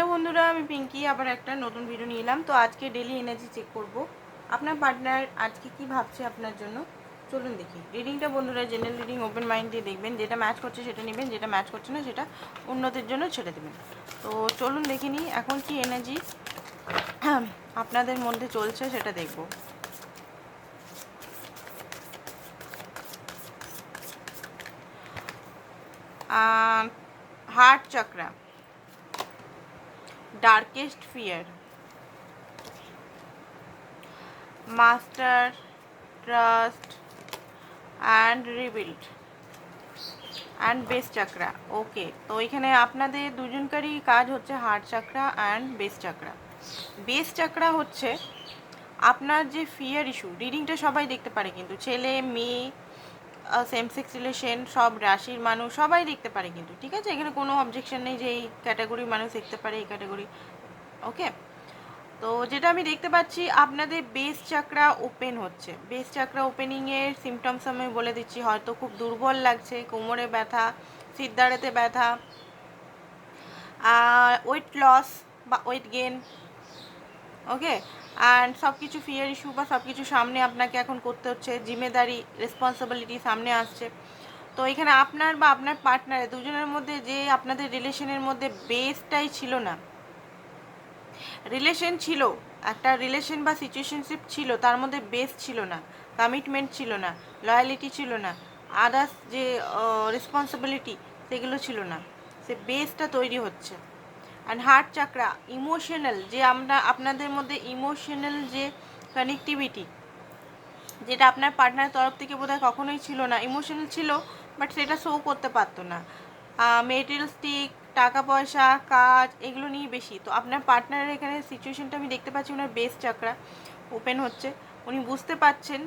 Hello বন্ধুরা, আমি পিঙ্কি, আবার একটা নতুন ভিডিও নিয়ে এলাম। তো আজকে ডেলি এনার্জি চেক করব। আপনার পার্টনার আজকে কি ভাবছে আপনার জন্য? চলুন দেখি। রিডিংটা বন্ধুরা জেনারেল রিডিং ওপেন মাইন্ড দিয়ে দেখবেন। যেটা ম্যাচ করছে সেটা নেবেন, যেটা ম্যাচ করছে না সেটা উন্নতির জন্য ছেড়ে দেবেন। তো চলুন দেখে নিই, এখন কি এনার্জি আপনাদের মধ্যে চলছে সেটা দেখব। Heart chakra darkest fear. Master trust and rebuild. And base chakra okay তো এখানে আপনাদের দুজনকারই কাজ হচ্ছে heart chakra and base chakra base chakra হচ্ছে আপনার যে ফিয়ার ইস্যু রিডিংটা সবাই দেখতে পারে কিন্তু, ছেলে, মেয়ে সেম সেক্স রিলেশন সব রাশির মানুষ, সবাই দেখতে পারে কিন্তু, ঠিক আছে? এখানে কোনো অবজেকশন নেই যে এই ক্যাটাগরির মানুষ দেখতে পারে, এই ক্যাটাগরি ওকে তো যেটা আমি দেখতে পাচ্ছি, আপনাদের বেস চাকরা ওপেন হচ্ছে। বেস চাকরা ওপেনিংয়ের সিমটমস আমি বলে দিচ্ছি, হয়তো খুব দুর্বল লাগছে, কোমরে ব্যথা সিদ্ধারেতে ব্যথা ওয়েট লস বা ওয়েট গেন ওকে অ্যান্ড সব কিছু ফিয়ার ইস্যু বা সব কিছু সামনে আপনাকে এখন করতে হচ্ছে, জিম্মেদারি রেসপন্সিবিলিটি সামনে আসছে। তো এখানে আপনার বা আপনার পার্টনারের দুজনের মধ্যে যে আপনাদের রিলেশনের মধ্যে বেসটাই ছিল না। রিলেশন ছিল, একটা রিলেশন বা সিচুয়েশনশিপ ছিল, তার মধ্যে বেস ছিল না কমিটমেন্ট ছিল না লয়ালিটি ছিল না আদার্স যে রেসপন্সিবিলিটি সেগুলো ছিল না। সে বেসটা তৈরি হচ্ছে। অ্যান্ড হার্ট চাকরা ইমোশনাল যে আমরা, আপনাদের মধ্যে ইমোশনাল যে কানেক্টিভিটি যেটা আপনার পার্টনারের তরফ থেকে বোধহয় কখনোই ছিল না। ইমোশনাল ছিল বাট সেটা শো করতে পারতো না। মেটেরিয়ালস্টিক টাকা পয়সা, কাজ, এগুলো নিয়ে বেশি। তো আপনার পার্টনারের এখানে সিচুয়েশনটা আমি দেখতে পাচ্ছি, ওনার বেস চাকরা ওপেন হচ্ছে। উনি বুঝতে পারছেন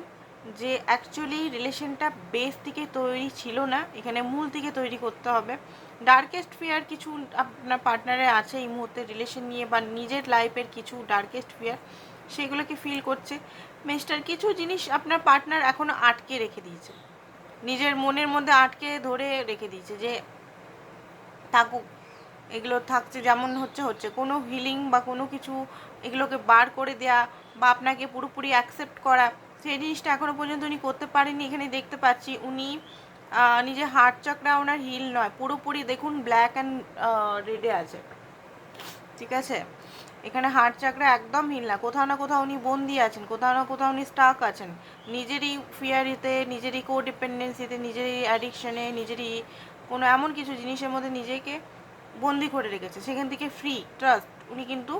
যে অ্যাকচুয়ালি রিলেশনটা বেস থেকে তৈরি ছিল না, এখানে মূল থেকে তৈরি করতে হবে। ডার্কেস্ট ফিয়ার কিছু আপনার পার্টনারে আছে এই মুহূর্তে রিলেশন নিয়ে বা নিজের লাইফের কিছু ডার্কেস্ট ফিয়ার সেগুলোকে ফিল করছে। মেস্টার কিছু জিনিস আপনার পার্টনার এখনও আটকে রেখে দিয়েছে। নিজের মনের মধ্যে আটকে ধরে রেখে দিয়েছে যে থাকুক, এগুলো থাকছে, যেমন হচ্ছে হচ্ছে। কোনো হিলিং বা কোনো কিছু এগুলোকে বার করে দেয়া বা আপনাকে পুরোপুরি অ্যাকসেপ্ট করা সেই জিনিসটা এখনও পর্যন্ত উনি করতে পারেননি। এখানে দেখতে পাচ্ছি উনি নিজের হার্ট চক্রা ওনার হিল নয়, পুরোপুরি দেখুন ব্ল্যাক অ্যান্ড রেডে আছে। ঠিক আছে? এখানে হার্ট চাকরা একদম হিল না। কোথাও না কোথাও উনি বন্দি আছেন, কোথাও না কোথাও উনি স্টাক আছেন। নিজেরই ফিয়ারিতে নিজেরই কো ডিপেন্ডেন্সিতে নিজেরই অ্যাডিকশনে নিজেরই কোনো এমন কিছু জিনিসের মধ্যে নিজেকে বন্দি করে রেখেছে। সেখান থেকে ফ্রি ট্রাস্ট উনি কিন্তু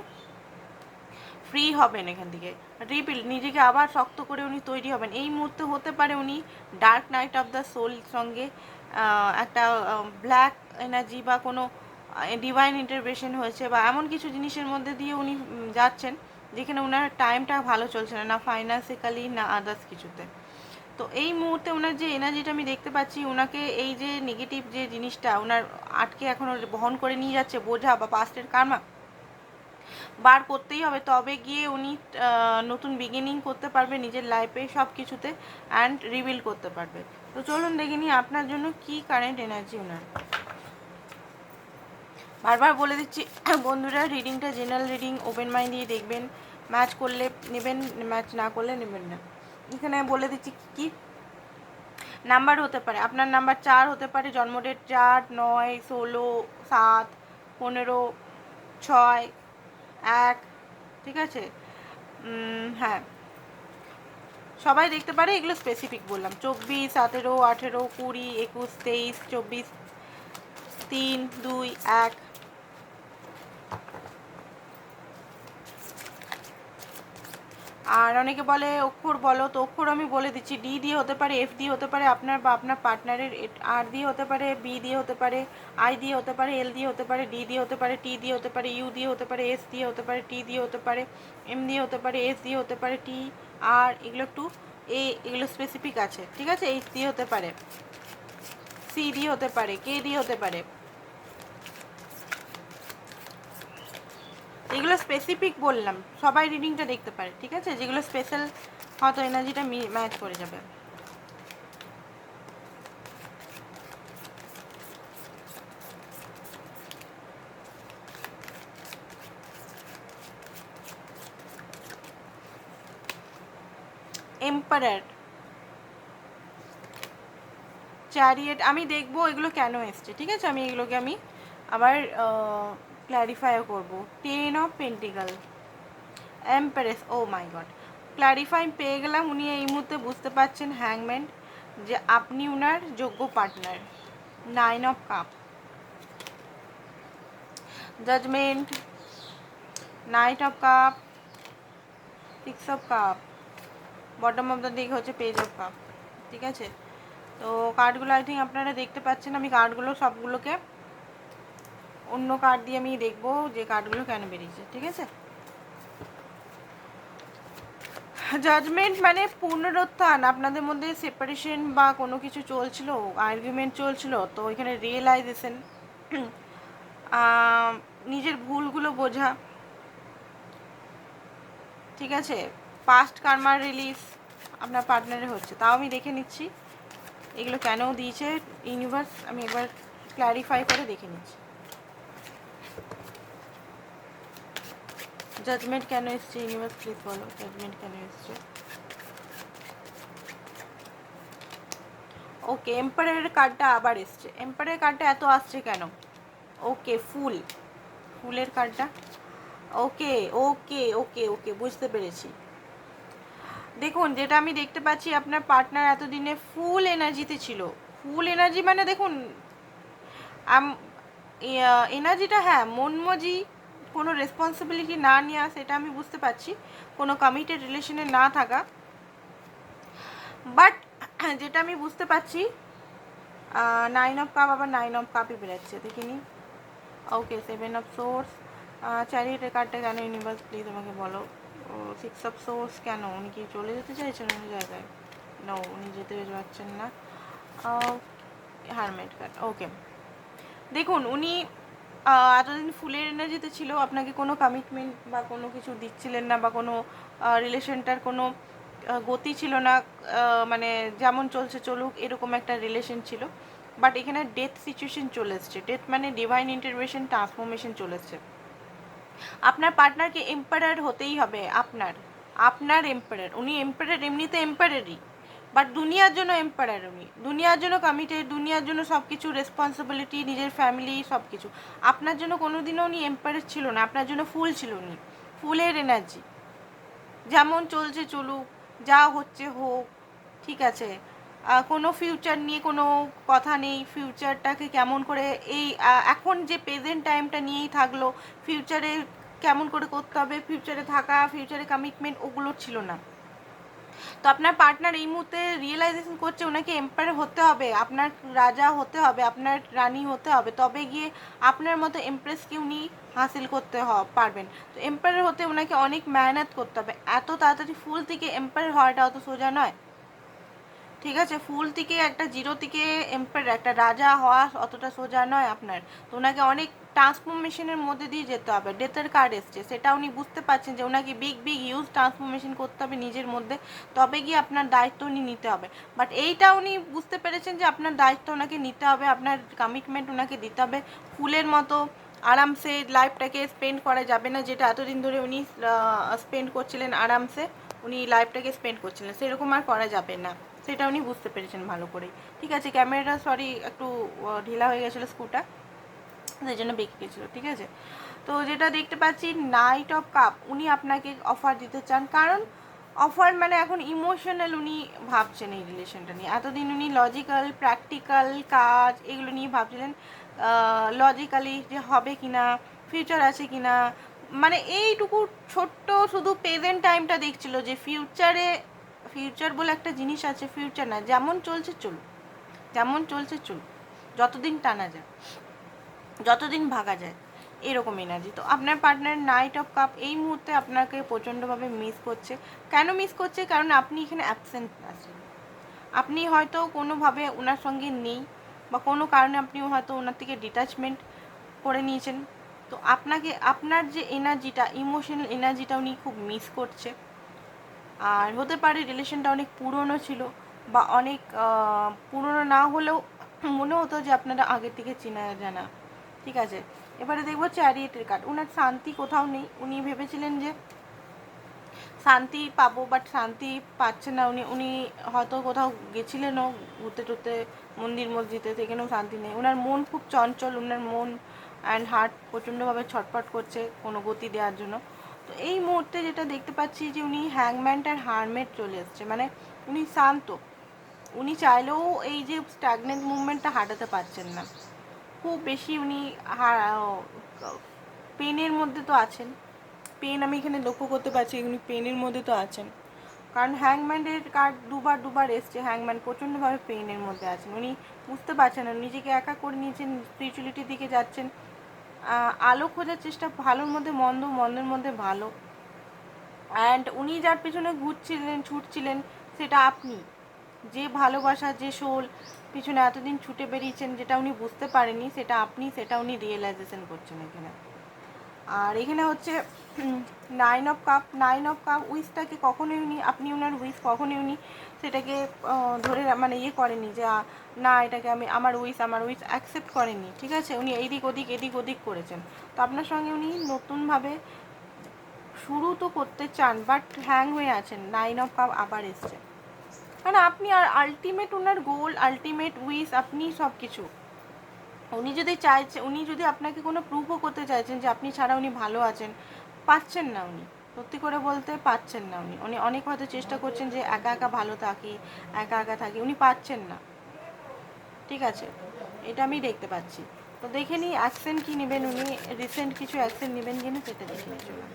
ফ্রি হবেন এখান থেকে। রিপিল নিজেকে আবার শক্ত করে উনি তৈরি হবেন। এই মুহূর্তে হতে পারে উনি dark night of the soul সঙ্গে একটা ব্ল্যাক এনার্জি বা কোনো ডিভাইন ইন্টারভেশন হয়েছে বা এমন কিছু জিনিসের মধ্যে দিয়ে উনি যাচ্ছেন, যেখানে ওনার টাইমটা ভালো চলছে না না ফাইন্যান্সিক্যালি না আদার্স কিছুতে। তো এই মুহূর্তে ওনার যে এনার্জিটা আমি দেখতে পাচ্ছি ওনাকে এই যে নেগেটিভ যে জিনিসটা ওনার আটকে এখনও বহন করে নিয়ে যাচ্ছে বোঝা বা পাস্টের কারমা বার করতেই হবে। তবে গিয়ে উনি নতুন বিগিনিং করতে পারবে নিজের লাইফে সব কিছুতে অ্যান্ড রিভিল করতে পারবে। তো চলুন দেখে নিই আপনার জন্য কি কারেন্ট এনার্জি ওনার। বারবার বলে দিচ্ছি, বন্ধুরা রিডিংটা জেনারেল রিডিং ওপেন মাইন্ড দিয়ে দেখবেন। ম্যাচ করলে নেবেন ম্যাচ না করলে নেবেন না। এখানে বলে দিচ্ছি কি? নাম্বার হতে পারে, আপনার নাম্বার চার হতে পারে জন্মডেট চার, নয়, ষোলো, সাত, পনেরো, ছয় এক, ঠিক আছে? হ্যাঁ। সবাই দেখতে পারে, এগুলো স্পেসিফিক বললাম। চব্বিশ সতেরো আঠেরো, কুড়ি, একুশ, তেইশ, চব্বিশ, তিন, দুই, এক। আর অনেকে বলে অক্ষর বলো তো অক্ষর আমি বলে দিচ্ছি ডি দিয়ে হতে পারে এফ দিয়ে হতে পারে আপনার বা আপনার পার্টনারের আর দিয়ে হতে পারে বি দিয়ে হতে পারে আই দিয়ে হতে পারে এল দিয়ে হতে পারে ডি দিয়ে হতে পারে টি দিয়ে হতে পারে ইউ দিয়ে হতে পারে এস দিয়ে হতে পারে টি দিয়ে হতে পারে এম দিয়ে হতে পারে এস দিয়ে হতে পারে টি আর এগুলো একটু এ এগুলো স্পেসিফিক আছে ঠিক আছে এইচ দিয়ে হতে পারে সি দিয়ে হতে পারে কে দিয়ে হতে পারে এগুলো স্পেসিফিক বললাম, সবাই রিডিংটা দেখতে পারে, ঠিক আছে? যেগুলো স্পেশাল হয়তো এনার্জিটা ম্যাচ করে যাবে। এম্পারার চ্যারিয়েট আমি দেখব এগুলো কেন এসছে, ঠিক আছে? আমি এগুলোকে আমি আবার ক্ল্যারিফাইও করব। Ten of pentacle empress oh my god clarify পেয়ে গেলাম, উনি এই মুহূর্তে বুঝতে পারছেন হ্যাংম্যান যে আপনি উনার যোগ্য partner nine of cup judgement knight of cup six of cup bottom of the দিক হচ্ছে পেজ অফ কাপ ঠিক আছে? তো কার্ডগুলো আই থিঙ্ক আপনারা দেখতে পাচ্ছেন, আমি কার্ডগুলো সবগুলোকে অন্য কার্ড দিয়ে আমি দেখব যে কার্ডগুলো কেন বেরিয়েছে, ঠিক আছে? জাজমেন্ট মানে পুনরুত্থান, আপনাদের মধ্যে সেপারেশন বা কোনো কিছু চলছিল আর্গুমেন্ট চলছিল, তো এখানে রিয়েলাইজেশন নিজের ভুলগুলো বোঝা, ঠিক আছে? পাস্ট কারমার রিলিজ আপনার পার্টনারে হচ্ছে, তাও আমি দেখে নিচ্ছি, এগুলো কেন দিয়েছে ইউনিভার্স আমি একবার ক্ল্যারিফাই করে দেখে নিচ্ছি। জাজমেন্ট কেন এসছে? ইউনিভার্স প্লিজ বলো জাজমেন্ট কেন এসছে? ওকে এম্পায়ারের কার্ডটা আবার এসছে। এম্পায়ারের কার্ডটা এত আসছে কেন? ওকে ফুল। ফুলের কার্ডটা ওকে ওকে ওকে ওকে বুঝতে পেরেছি। দেখুন, যেটা আমি দেখতে পাচ্ছি, আপনার পার্টনার এতদিনে ফুল এনার্জিতে ছিল। ফুল এনার্জি মানে দেখুন এনার্জিটা হ্যাঁ মনমজি কোনো রেসপন্সিবিলিটি না নেওয়া সেটা আমি বুঝতে পারছি, কোনো কমিটেড রিলেশনে না থাকা। বাট যেটা আমি বুঝতে পারছি নাইন অফ কাপ আবার নাইন অফ কাপই বেরোচ্ছে, দেখিনি? ওকে সেভেন অফ সোর্স চ্যারিটের কার্ডটা কেন ইউনিভার্স প্লিজ আমাকে বলো। সিক্স অফ সোর্স কেন? উনি কি চলে যেতে চাইছেন অন্য জায়গায়? না উনি যেতে পারছেন না। হারমেট কার্ড ওকে দেখুন, উনি এতদিন ফুলের এনার্জিতে ছিল, আপনাকে কোনো কমিটমেন্ট বা কোনো কিছু দিচ্ছিলেন না বা কোনো রিলেশনটার কোনো গতি ছিল না মানে যেমন চলছে চলুক, এরকম একটা রিলেশন ছিল। বাট এখানে ডেথ সিচুয়েশন চলে এসছে। ডেথ মানে ডিভাইন ইন্টারভেশন ট্রান্সফরমেশন চলে এসছে। আপনার পার্টনারকে এম্পায়ার হতেই হবে, আপনার। আপনার এম্পায়ার উনি এম্পায়ার এমনিতে এম্পায়ারই বাট দুনিয়ার জন্য এম্পায়ার উনি দুনিয়ার জন্য কমিটেড দুনিয়ার জন্য সব কিছু রেসপন্সিবিলিটি নিজের ফ্যামিলি সব কিছু আপনার জন্য কোনোদিনও উনি এম্পায়ার ছিল না, আপনার জন্য ফুল ছিল উনি। ফুলের এনার্জি যেমন চলছে চলুক, যা হচ্ছে হোক, ঠিক আছে? কোনো ফিউচার নিয়ে কোনো কথা নেই। ফিউচারটাকে কেমন করে এই এখন যে প্রেজেন্ট টাইমটা নিয়েই থাকল ফিউচারে কেমন করে করতে হবে ফিউচারে থাকা ফিউচারে কমিটমেন্ট ওগুলো ছিল না। তো আপনার পার্টনার এই মুহূর্তে রিয়েলাইজেশন করছে ওনাকে এম্পায়ার হতে হবে, আপনার রাজা হতে হবে, আপনার রানী হতে হবে। তবে গিয়ে আপনার মতো এমপ্রেসকে উনি হাসিল করতে পারবেন। তো এম্পায়ার হতে ওনাকে অনেক মেহনত করতে হবে। এত তাড়াতাড়ি ফুল থেকে এম্পায়ার হওয়াটা অত সোজা নয়। ঠিক আছে? ফুল থেকে একটা, জিরো থেকে এম্পায়ার একটা রাজা হওয়া অতটা সোজা নয় আপনার। তো ওনাকে অনেক ট্রান্সফরমেশনের মধ্যে দিয়ে যেতে হবে। ডেথের কার্ড এসছে, সেটা উনি বুঝতে পারছেন যে ওনাকে বিগ বিগ ইউজ ট্রান্সফরমেশন করতে হবে নিজের মধ্যে। তবে গিয়ে আপনার দায়িত্ব উনি নিতে হবে। বাট এইটা উনি বুঝতে পেরেছেন যে আপনার দায়িত্ব ওনাকে নিতে হবে, আপনার কমিটমেন্ট ওনাকে দিতে হবে। ফুলের মতো আরামসে লাইফটাকে স্পেন্ড করা যাবে না, যেটা এতদিন ধরে উনি স্পেন্ড করছিলেন আরামসে, উনি লাইফটাকে স্পেন্ড করছিলেন। সেরকম আর করা যাবে না। সেটা উনি বুঝতে পেরেছেন ভালো করেই। ঠিক আছে ক্যামেরাটা সরি একটু ঢিলা হয়ে গেছিল স্কুটা সেই জন্য বেঁকে গেছিল ঠিক আছে? তো যেটা দেখতে পাচ্ছি নাইট অফ কাপ উনি আপনাকে অফার দিতে চান। কারণ অফার মানে এখন ইমোশনাল উনি ভাবছেন এই রিলেশনটা নিয়ে। এতদিন উনি লজিক্যাল প্র্যাকটিক্যাল কাজ এগুলো নিয়ে ভাবছিলেন লজিক্যালি যে হবে কি না ফিউচার আছে কি না মানে এইটুকু ছোট্ট শুধু প্রেজেন্ট টাইমটা দেখছিল যে ফিউচারে ফিউচার বলে একটা জিনিস আছে ফিউচার না, যেমন চলছে চলুক, যেমন চলছে চলুক, যতদিন টানা যায় যতদিন ভাগা যায়, এরকম এনার্জি তো আপনার পার্টনার নাইট অফ কাপ এই মুহূর্তে আপনাকে প্রচণ্ডভাবে মিস করছে। কেন মিস করছে? কারণ আপনি এখানে অ্যাবসেন্ট আছেন। আপনি হয়তো কোনোভাবে ওনার সঙ্গে নেই বা কোনো কারণে আপনি হয়তো ওনার থেকে ডিটাচমেন্ট করে নিয়েছেন। তো আপনাকে, আপনার যে এনার্জিটা ইমোশনাল এনার্জিটা উনি খুব মিস করছে। আর হতে পারে রিলেশনটা অনেক পুরনো ছিল বা অনেক পুরনো না হলেও মনে হতো যে আপনারা আগের থেকে চেনা জানা। ঠিক আছে। এবারে দেখব চ্যারিয়েটের কার্ড উনার শান্তি কোথাও নেই। উনি ভেবেছিলেন যে শান্তি পাবো বাট শান্তি পাচ্ছে না। উনি উনি হয়তো কোথাও গেছিলেনও ঘুরতে টুরতে, মন্দির মসজিদে, সেখানেও শান্তি নেই। ওনার মন খুব চঞ্চল ওনার মন অ্যান্ড হার্ট প্রচণ্ডভাবে ছটফট করছে কোনো গতি দেওয়ার জন্য। তো এই মুহূর্তে যেটা দেখতে পাচ্ছি যে উনি হ্যাংম্যান্ট আর হারমেট চলে এসছে। মানে উনি শান্ত। উনি চাইলেও এই যে স্ট্যাগনেন্ট মুভমেন্টটা হাঁটাতে পারছেন না। খুব বেশি উনি পেনের মধ্যে তো আছেন। পেন আমি এখানে লক্ষ্য করতে পারছি, উনি পেনের মধ্যে তো আছেন। কারণ হ্যাংম্যানের কার্ড দুবার দুবার এসছে, হ্যাংম্যান প্রচণ্ডভাবে পেনের মধ্যে আছেন। উনি বুঝতে পারছেন না নিজেকে একা করে নিয়েছেন স্পিরিচুয়ালিটির দিকে যাচ্ছেন। আলো খোঁজার চেষ্টা ভালোর মধ্যে মন্দ, মন্দের মধ্যে ভালো। অ্যান্ড উনি যার পেছনে ঘুরছিলেন, ছুটছিলেন, সেটা আপনি। যে ভালোবাসা, যে শোল, পিছনে এতদিন ছুটে বেরিয়েছেন যেটা উনি বুঝতে পারেনি সেটা আপনি, সেটা উনি রিয়েলাইজেশন করছেন এখানে। আর এখানে হচ্ছে nine of cup nine of cup উইসটাকে কখনোই উনি, আপনি ওনার উইস কখনোই উনি সেটাকে ধরে মানে ইয়ে করেনি যে না, এটাকে আমি, আমার উইস আমার উইস অ্যাকসেপ্ট করেনি ঠিক আছে? উনি এইদিক ওদিক, এদিক ওদিক করেছেন। তো আপনার সঙ্গে উনি নতুনভাবে শুরু তো করতে চান বাট হ্যাং হয়ে আছেন। নাইন অফ কাপ আবার এসছে। কারণ আপনি আর আলটিমেট ওনার গোল আলটিমেট উইস আপনি সব কিছু উনি যদি চাইছে, উনি যদি আপনাকে কোনো প্রুফও করতে চাইছেন যে আপনি ছাড়া উনি ভালো আছেন, পাচ্ছেন না উনি। সত্যি করে বলতে পাচ্ছেন না উনি। উনি অনেক হয়তো চেষ্টা করছেন যে একা একা ভালো থাকি, একা একা থাকি, উনি পাচ্ছেন না। ঠিক আছে? এটা আমি দেখতে পাচ্ছি। তো দেখে নিই অ্যাকশন কী নেবেন উনি? রিসেন্ট কিছু অ্যাকশন নেবেন কিনা সেটা দেখে চলুন।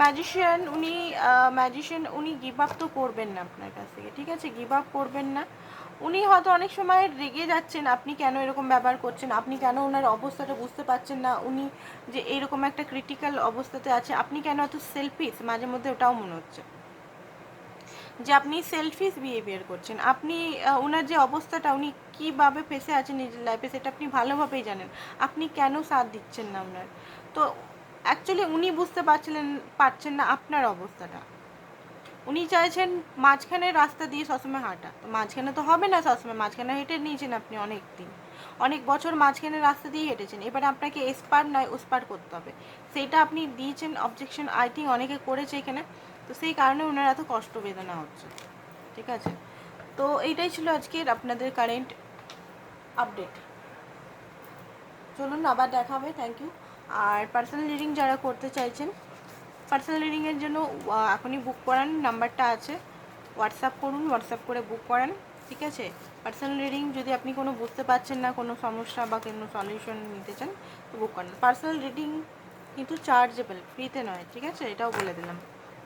ম্যাজিশিয়ান উনি ম্যাজিশিয়ান উনি গিভ আপ তো করবেন না আপনার কাছ থেকে, ঠিক আছে? গিভ আপ করবেন না। উনি হয়তো অনেক সময় রেগে যাচ্ছেন, আপনি কেন এরকম ব্যবহার করছেন? আপনি কেন ওনার অবস্থাটা বুঝতে পারছেন না? উনি যে এইরকম একটা ক্রিটিক্যাল অবস্থাতে আছে, আপনি কেন এত সেলফিস মাঝে মধ্যে ওটাও মনে হচ্ছে। যে আপনি সেলফিস বিহেভিয়ার করছেন। আপনি ওনার যে অবস্থাটা, উনি কীভাবে ফেসে আছেন নিজের লাইফে সেটা আপনি ভালোভাবেই জানেন। আপনি কেন সাথ দিচ্ছেন না ওনার? তো অ্যাকচুয়ালি উনি বুঝতে পারছিলেন, পারছেন না আপনার অবস্থাটা। উনি চাইছেন মাঝখানে রাস্তা দিয়ে সবসময় হাঁটা। তো মাঝখানে তো হবে না সবসময়, মাঝখানে হেঁটে নিয়েছেন আপনি অনেক দিন অনেক বছর মাঝখানে রাস্তা দিয়ে হেঁটেছেন। এবারে আপনাকে এসপার নয় ওসপার করতে হবে। সেইটা আপনি দিয়েছেন অবজেকশন আই থিঙ্ক অনেকে করেছে এখানে। তো সেই কারণে ওনার এত কষ্ট বেদনা হচ্ছে। ঠিক আছে? তো এইটাই ছিল আজকের আপনাদের কারেন্ট আপডেট চলুন আবার দেখা হবে। থ্যাংক ইউ আর পার্সোনাল রিডিং যারা করতে চাইছেন পার্সোনাল রিডিংয়ের জন্য এখনই বুক করান নাম্বারটা আছে। হোয়াটসঅ্যাপ করুন হোয়াটসঅ্যাপ করে বুক করান, ঠিক আছে? পার্সোনাল রিডিং যদি আপনি কোনো বুঝতে পারছেন না, কোনো সমস্যা বা কোনো সলিউশন নিতে চান, তো বুক করান। পার্সোনাল রিডিং কিন্তু চার্জেবল ফ্রিতে নয়, ঠিক আছে? এটাও বলে দিলাম।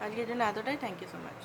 আজকের জন্য এতটাই। Thank you so much